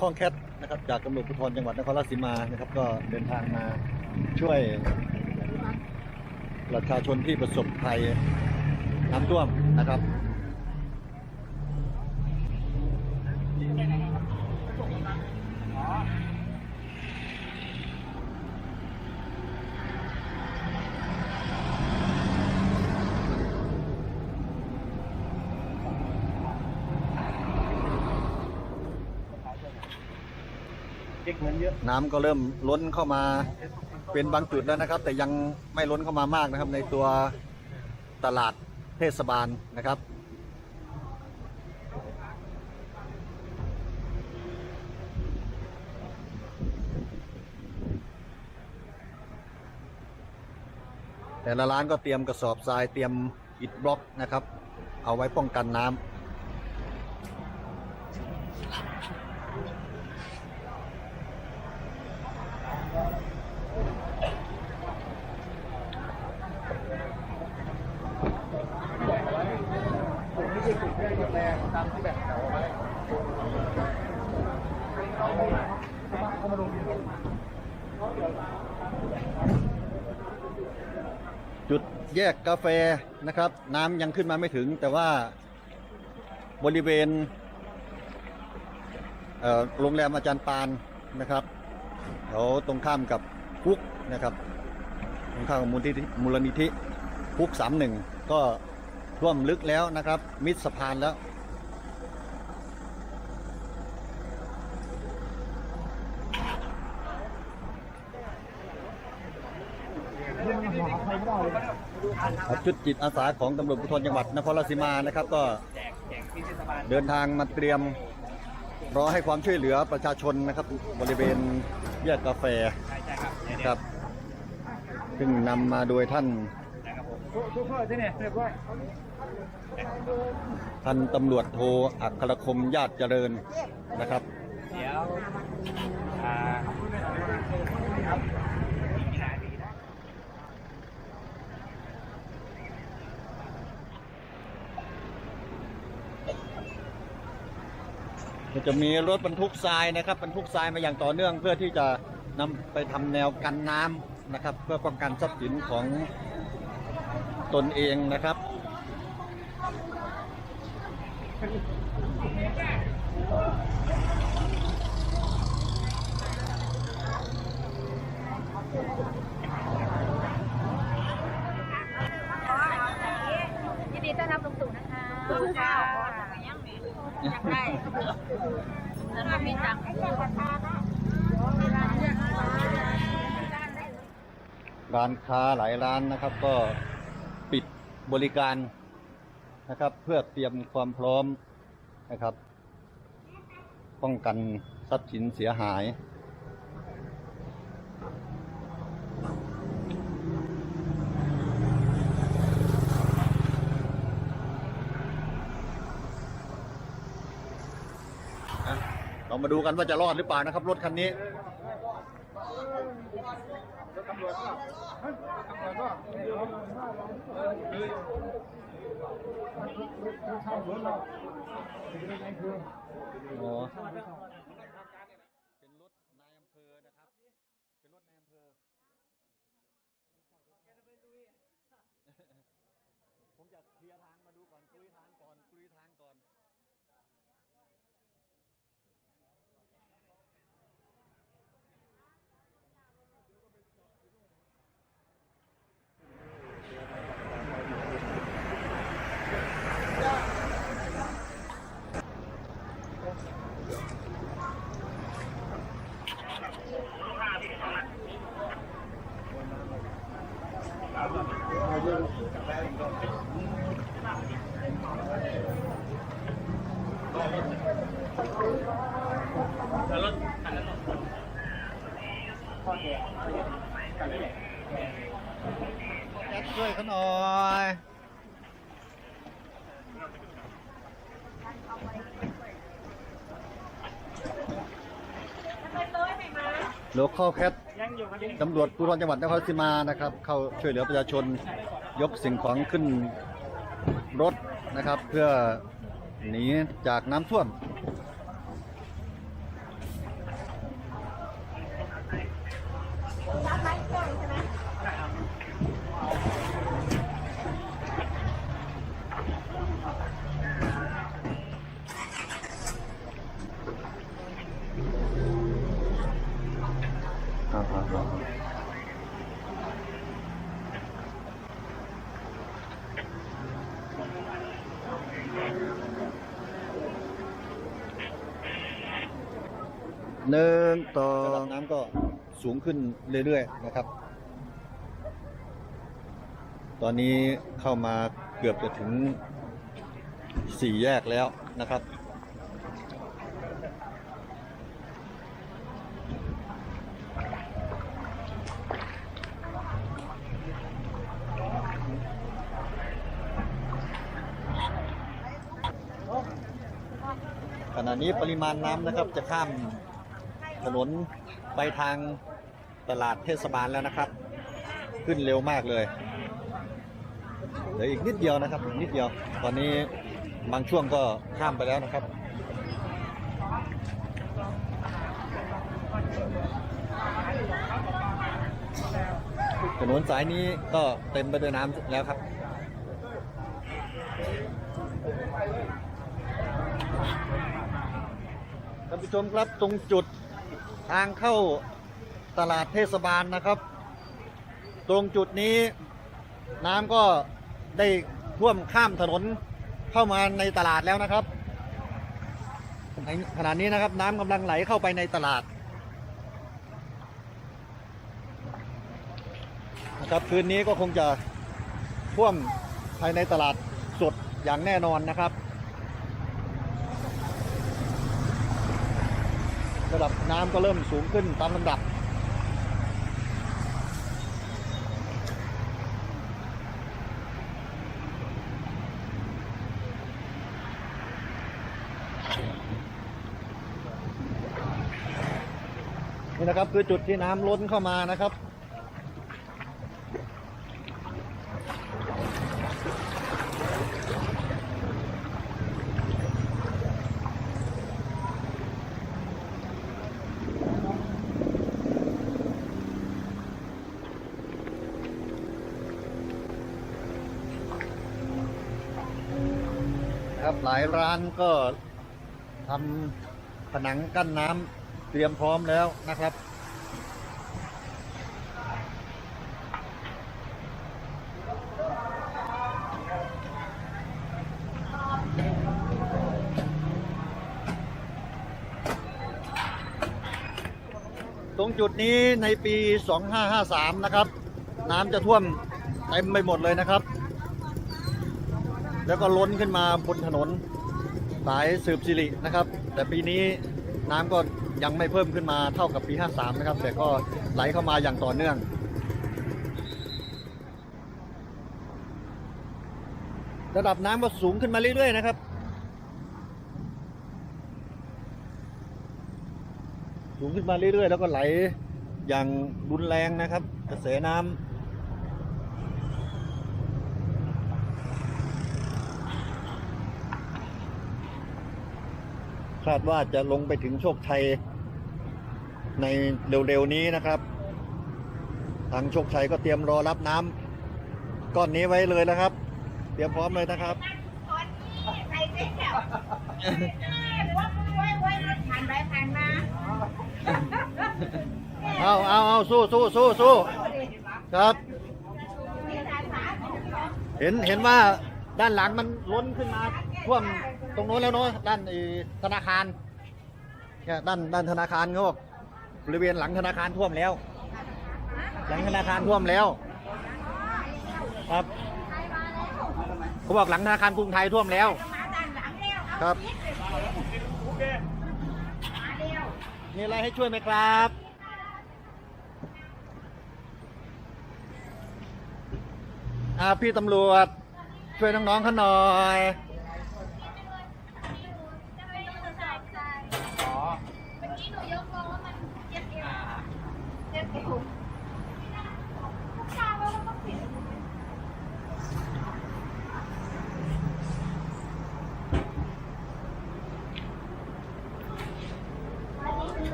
คลองแคทนะครับจากตำรวจภูธรจังหวัดนครราชสีมานะครับ ก็เดินทางมาช่วยประชาชนที่ประสบภัยน้ำท่วมนะครับ เด็กเหมือ นเยอะน้ำก็เริ่มล้นเข้ามาเป็นบางจุดแล้วนะครับ แต่ยังไม่ล้นเข้ามามากนะครับ ในตัวตลาดเทศบาลนะครับ แต่ละร้านก็เตรียมกระสอบทรายเตรียมอิฐบล็อกนะครับ เอาไว้ป้องกันน้ำ ผมไม่กลุ่มแรกแรงตามที่แบบเขาไว้เขามาลงดินจุดแยกกาแฟนะครับ น้ำยังขึ้นมาไม่ถึง แต่ว่าบริเวณเโรงแรมอาจารย์ปานนะครับแถวตรงข้ามกับคุกนะครับ ตรงข้ามกับมูลนิธิมูลนิธิคุกสามหนึ่งก็ ท่วมลึกแล้วนะครับ มิดสะพานแล้วชุดจิตอาสาของตำรวจภูธรจังหวัดนครราชสีมานะครับ ก็เดินทางมาเตรียมรอให้ความช่วยเหลือประชาชนนะครับ บริเวณแยกกาแฟครับ ซึ่งนำมาโดยท่าน ทุกคนที่านตำรวจโทอัครคมญาติเจริญนะครับ เดี๋ยวอ่าก็จะมีรถบรรทุกทรายนะครับบรรทุกทรายมาอย่างต่อเนื่อง เพื่อที่จะนำไปทำแนวกันน้ำนะครับ เพื่อป้องกันทรัพย์สินของตนเองนะครับ ยินดีต้อนรับลุงตู่นะคะตู่ค่ะอยากได้แล้วก็มีตังค์ร้านค้าหลายร้านนะครับ ก็ปิดบริการ นะครับ เพื่อเตรียมความพร้อมนะครับ ป้องกันทรัพย์สินเสียหายเรามาดูกันว่าจะรอดหรือเปล่านะครับ รถคันนี้ตำรวจก็ตำรวจก็ ออ๋อเป็นรถนายอำเภอนะครับ เป็นรถนายอำเภอผมจะเคลียร์ทางมาดูก่อนคุยทางก่อนคุยทางก่อน ช่วยเขาหน่อยโลคอลแคทยังอยู่กันตำรวจภูธรจังหวัดนครราชสีมานะครับ เข้าช่วยเหลือประชาชน ยกสิ่งของขึ้นรถนะครับ เพื่อหนีจากน้ำท่วม หนึ่งต่อระดับน้ำก็สูงขึ้นเรื่อยๆนะครับ ตอนนี้เข้ามาเกือบจะถึงสี่แยกแล้วนะครับ ขณะนี้ปริมาณน้ำนะครับจะข้าม ถนนไปทางตลาดเทศบาลแล้วนะครับ ขึ้นเร็วมากเลยเหลืออีกนิดเดียวนะครับอีกนิดเดียว ตอนนี้บางช่วงก็ข้ามไปแล้วนะครับ ถนนสายนี้ก็เต็มไปด้วยน้ำแล้วครับท่านผู้ชมครับตรงจุด ทางเข้าตลาดเทศบาลนะครับ ตรงจุดนี้น้ำก็ได้ท่วมข้ามถนนเข้ามาในตลาดแล้วนะครับขณะนี้นะครับน้ำกำลังไหลเข้าไปในตลาดนะครับคืนนี้ก็คงจะท่วมภายในตลาดสดอย่างแน่นอนนะครับ ระดับน้ำก็เริ่มสูงขึ้นตามลำดับ นี่นะครับคือจุดที่น้ำล้นเข้ามานะครับ ครับหลายร้านก็ทำผนังกั้นน้ำเตรียมพร้อมแล้วนะครับ ตรงจุดนี้ในปี 2553 นะครับ น้ำจะท่วมเต็มไปหมดเลยนะครับ แล้วก็ล้นขึ้นมาบนถนนสายสืบสิรินะครับ แต่ปีนี้น้ำก็ยังไม่เพิ่มขึ้นมาเท่ากับปี 53 นะครับ แต่ก็ไหลเข้ามาอย่างต่อเนื่อง ระดับน้ำก็สูงขึ้นมาเรื่อยๆนะครับ สูงขึ้นมาเรื่อยๆ แล้วก็ไหลอย่างรุนแรงนะครับ กระแสน้ำ คาดว่าจะลงไปถึงโชคชัยในเร็วๆนี้นะครับ ทางโชคชัยก็เตรียมรอรับน้ำก้อนนี้ไว้เลยนะครับ เตรียมพร้อมเลยนะครับเอาเอาเอาเอาสู้สู้สู้สู้ครับ เห็นเห็นว่าด้านหลังมันล้นขึ้นมาท่วม ตรงโน้นแล้วเนาะด้านไอ้ธนาคารเนี่ยด้านด้านธนาคารเขาบอกบริเวณหลังธนาคารท่วมแล้ว หลังธนาคารท่วมแล้ว ครับเขาบอกหลังธนาคารกรุงไทยท่วมแล้ว ครับ มีอะไรให้ช่วยไหมครับ อ่าพี่ตำรวจ ช่วยน้องๆเขาหน่อย อ๋อี้หนูยกลงว่ามันเจ็บเอวเจ็บเอวข้าวว่ามันต้องผิด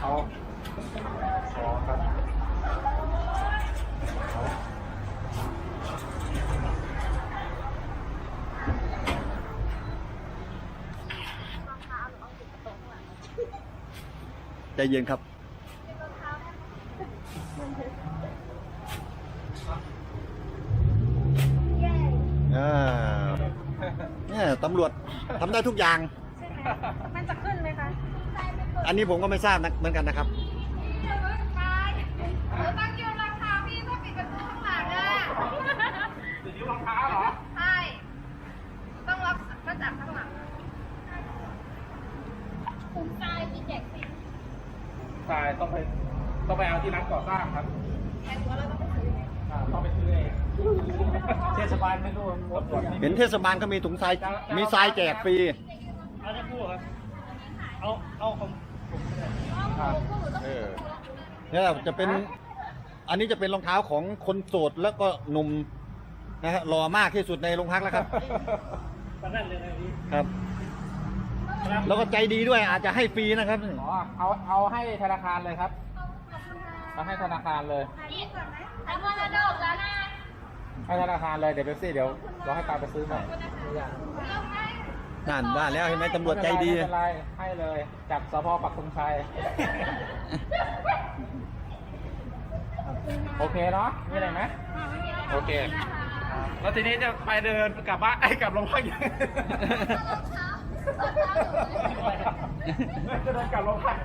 เอาอ๋อครับ ใจเย็นครับ อ่าเนี่ยตำรวจทำได้ทุกอย่าง ใช่ไหมมันจะขึ้นไหมคะอันนี้ผมก็ไม่ทราบนะเหมือนกันนะครับไปหนูตั้งคิวราคาพี่เพื่อปิดประตูข้างหลังอะ จะยืมรองเท้าเหรอ ใช่ ต้องรับมาจากข้างหลัง คุ้มตายพี่แจกฟรี ใช่ต้องไปต้องไปเอาที่ร้านก่อสร้างครับแทนว่าเราต้องไปซื้อไหมอ่าต้องไปซื้อเองเทศบาลไม่รู้หมดหมดนี่เห็นเทศบาลเขามีถุงทรายมีทรายแจกฟรีเอาจะพูดครับเอาเอาของผมก็ได้ครับเออเนี่ยจะเป็นอันนี้จะเป็นรองเท้าของคนโสดแล้วก็หนุ่มนะฮะหล่อมากที่สุดในโรงพักแล้วครับ ตอนนั้นเลยนะพี่ ครับแล้วก็ใจดีด้วยอาจจะให้ฟรีนะครับอ๋อเอาเอาให้ธนาคารเลยครับเอาให้ธนาคารเลยนี่ก่อนไหมไอ้พวกระดบแล้วนะให้ธนาคารเลยเดี๋ยวเบปซี่เดี๋ยวเราให้การไปซื้อใหม่นั่นว่าแล้วเห็นไหมตำรวจใจดีไม่เป็นไรให้เลยจากสพปักธงชัยโอเคเนาะมีอะไรไหมโอเคแล้วทีนี้จะไปเดินกลับบ้านไอ้ยกลับโรงพักยัง จะเดินกลับโรงพัก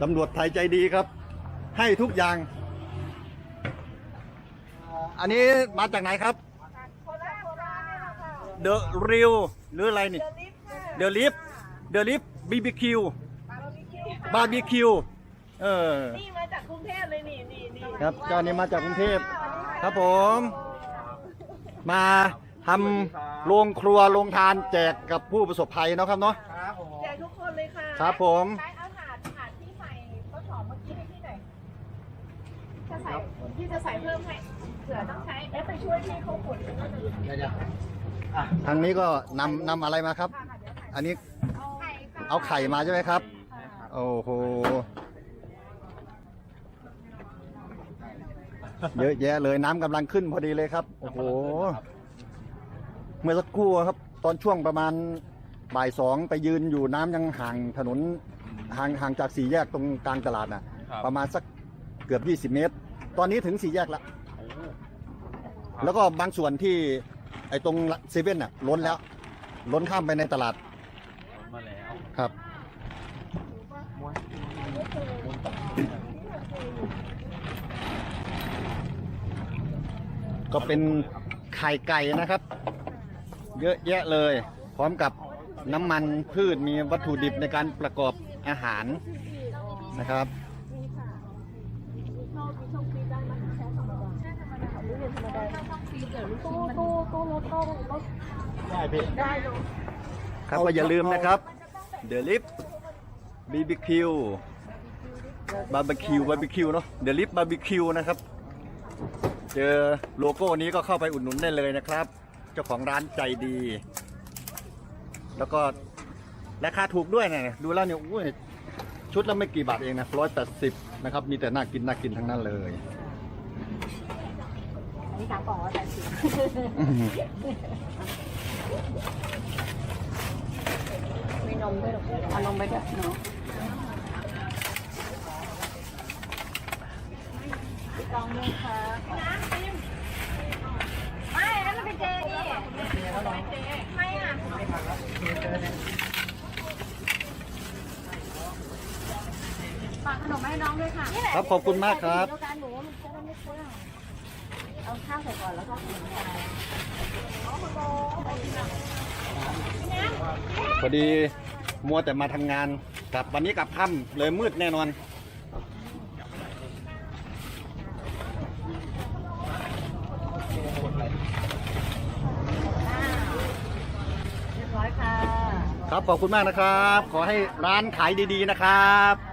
ตำรวจไทยใจดีครับ ให้ทุกอย่าง อันนี้มาจากไหนครับ The Real หรืออะไรนี่ The Lip The Lip BBQ บาร์บีคิว เออ นี่มาจากกรุงเทพเลยนี่นี่นี่ครับเจ้านี้มาจากกรุงเทพ ครับผม มา ทำโรงครัวโรงทานแจกกับผู้ประสบภัยเนาะครับเนาะ ครับผมแจกทุกคนเลยค่ะครับผม ใช้เอาถาดถาดที่ใส่ข้าวหอมเมื่อกี้ให้พี่หน่อยจะใส่พี่จะใส่เพิ่มให้เผื่อต้องใช้เอ๊ะไปช่วยพี่เขาขนก็จะทางนี้ก็นำนำอะไรมาครับอันนี้เอาไข่มาใช่ไหมครับ โอ้โห เยอะแยะเลยน้ำกำลังขึ้นพอดีเลยครับ โอ้โห เมื่อสักครู่ครับ ตอนช่วงประมาณบ่ายสองไปยืนอยู่น้ำยังห่างถนนห่างห่างจากสี่แยกตรงกลางตลาดน่ะประมาณสักเกือบ 20 เมตร ตอนนี้ถึงสี่แยกแล้วแล้วก็บางส่วนที่ไอ้ตรงเซเว่นน่ะล้นแล้ว ล้นข้ามไปในตลาดมาแล้วครับ ก็เป็นไข่ไก่นะครับ เยอะแยะเลย พร้อมกับน้ำมันพืชมีวัตถุดิบในการประกอบอาหารนะครับตู้ตู้ตู้รถตู้รถได้พี่ได้ครับก็อย่าลืมนะครับเดลิฟบีบีคิวบาร์บีคิวบาร์บีคิวเนาะเดลิฟบาร์บีคิวนะครับ เจอโลโก้นี้ก็เข้าไปอุดหนุนได้เลยนะครับ จ้าของร้านใจดี แล้วก็ราคาถูกด้วยนะดูแล้วเนี่ยอุ้ยชุดละไม่กี่บาทเองนะร้อยแปดสิบนะครับ มีแต่น่ากินน่ากินทั้งนั้นเลยนี่สามกล่องร้อยแปดสิบอื้อหือมีนมด้วยหรอเอานมไปด้วยเนาะลองดูค่ะ ไม่แล้วมันเป็นเจดี ไม่อะฝากขนมให้น้องด้วยค่ะครับขอบคุณมากครับ เดียวกันหนูว่ามันจะได้ไม่เปลืองเอาข้าวใส่ก่อนแล้วก็ขนมใส่พอดีมัวแต่มาทำงานกลับวันนี้กลับค่ำเลยมืดแน่นอน เรียบร้อยค่ะ ครับ ขอบคุณมากนะครับ ขอให้ร้านขายดีๆนะครับ